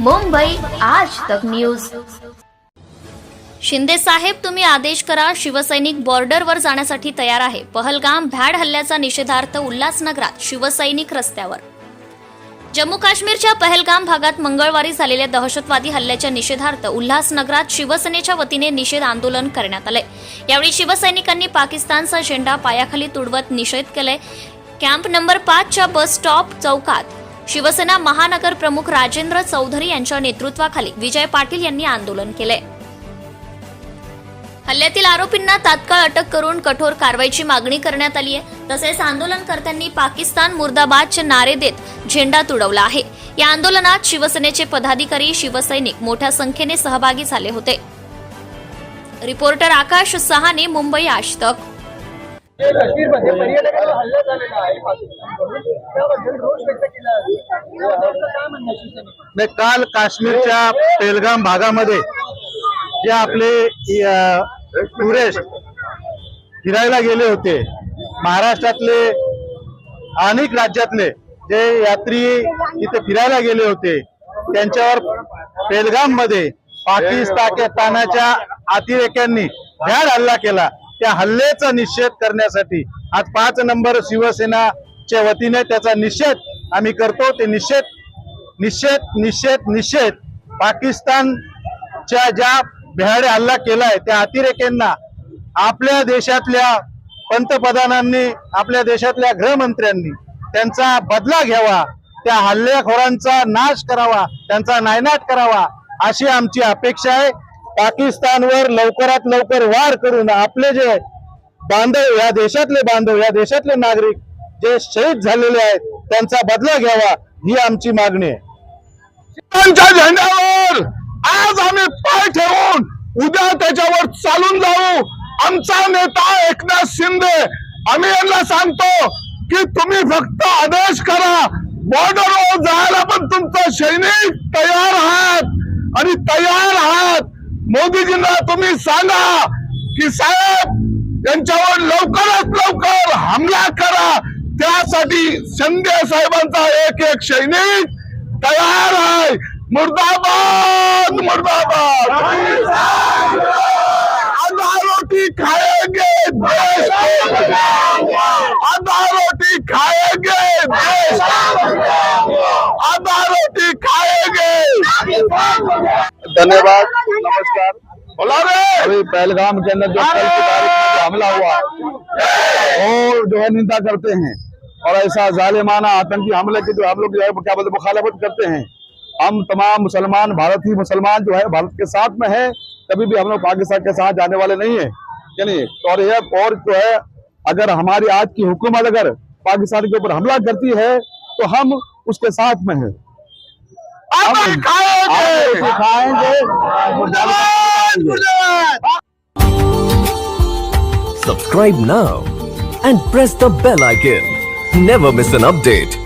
मुंबई आज तक न्यूज. शिंदे साहेब तुम्ही आदेश करा शिवसैनिक बॉर्डरवर जाण्यासाठी तयार आहे. पहलगाम भॅड हल्ल्याचा निषेधार्थ उल्हासनगरात शिवसैनिक रस्त्यावर. जम्मू काश्मीरच्या पहलगाम भागात मंगळवारी झालेल्या दहशतवादी हल्ल्याच्या निषेधार्थ उल्हासनगरात शिवसेनेच्या वतीने निषेध आंदोलन करण्यात आलंय. यावेळी शिवसैनिकांनी पाकिस्तानचा झेंडा पायाखाली तुडवत निषेध केलाय. कॅम्प नंबर पाचच्या बस स्टॉप चौकात शिवसेना महानगर प्रमुख राजेंद्र चौधरी यांच्या नेतृत्वाखाली विजय पाटील यांनी आंदोलन केलंय. हल्ल्यातील आरोपींना तात्काळ अटक करून कठोर कारवाईची मागणी करण्यात आली आहे. तसेच आंदोलनकर्त्यांनी पाकिस्तान मुर्दाबादचे नारे देत झेंडा तुडवला आहे. या आंदोलनात शिवसेनेचे पदाधिकारी शिवसैनिक मोठ्या संख्येने सहभागी झाले होते. रिपोर्टर आकाश सहाने मुंबई आज तक काश्मीरमध्ये पर्यटकांवर हल्ला झालेला आहे पाकिस्तानकडून त्याबद्दल रोष व्यक्त केला आहे. याबद्दल काय म्हणणं शिवसेनेचं? नाही काल काश्मीरच्या पेलगाम भागामध्ये जे आपले टुरिस्ट फिरायला गेले होते महाराष्ट्रातले अनेक राज्यातले जे यात्री इथे फिरायला गेले होते त्यांच्यावर पेलगाममध्ये पाकिस्तानाच्या अतिरेक्यांनी भ्याड हल्ला केला. त्या हल्ल्याचा निषेध करण्यासाठी आज पाच नंबर शिवसेनाच्या वतीने त्याचा निषेध आम्ही करतो. ते निषेध निषेध निषेध निषेध पाकिस्तानच्या ज्या भ्याडे हल्ला केलाय त्या अतिरेक्यांना आपल्या देशातल्या पंतप्रधानांनी आपल्या देशातल्या गृहमंत्र्यांनी त्यांचा बदला घ्यावा त्या हल्लेखोरांचा नाश करावा त्यांचा नायनाट करावा अशी आमची अपेक्षा आहे. पाकिस्तानवर लवकरात लवकर वार करून आपले जे बांधव या देशातले बांधव या देशातले नागरिक जे शहीद झालेले आहेत त्यांचा बदला घ्यावा ही आमची मागणी आहे. झेंड्यावर आज आम्ही पाय ठेवून उद्या त्याच्यावर चालून जाऊ. आमचा नेता एकनाथ शिंदे आम्ही यांना सांगतो की तुम्ही फक्त आदेश करा. बॉर्डरवर जायला पण तुमचं सैनिक तयार आहात. आणि तयार आहात. मोदीजींना तुम्ही सांगा की साहेब यांच्यावर लवकरात लवकर हमला करा. त्यासाठी शिंदे साहेबांचा एक एक सैनिक तयार आहे. मुर्दाबाद मुर्दाबाद। आधा रोटी खाएँगे देश आधा रोटी खाएँगे देश आधा रोटी खाएँगे। धन्यवाद नमस्कार। बोला रे। अभी पहलगाम के अंदर जो कल की तारीख में हमला हुआ और जो है निंदा करते हैं और ऐसा जालिमाना आतंकी हमले की जो हम लोग जो है क्या बोलते मुखालफत करते हैं हम तमाम मुसलमान भारतीय मुसलमान जो है भारत के साथ में है कभी भी हम लोग पाकिस्तान के साथ जाने वाले नहीं है। यानी तो और यह और जो है अगर हमारी आज की हुकूमत अगर पाकिस्तान के ऊपर हमला करती है तो हम उसके साथ में है। Subscribe Hum and press the bell icon now and press the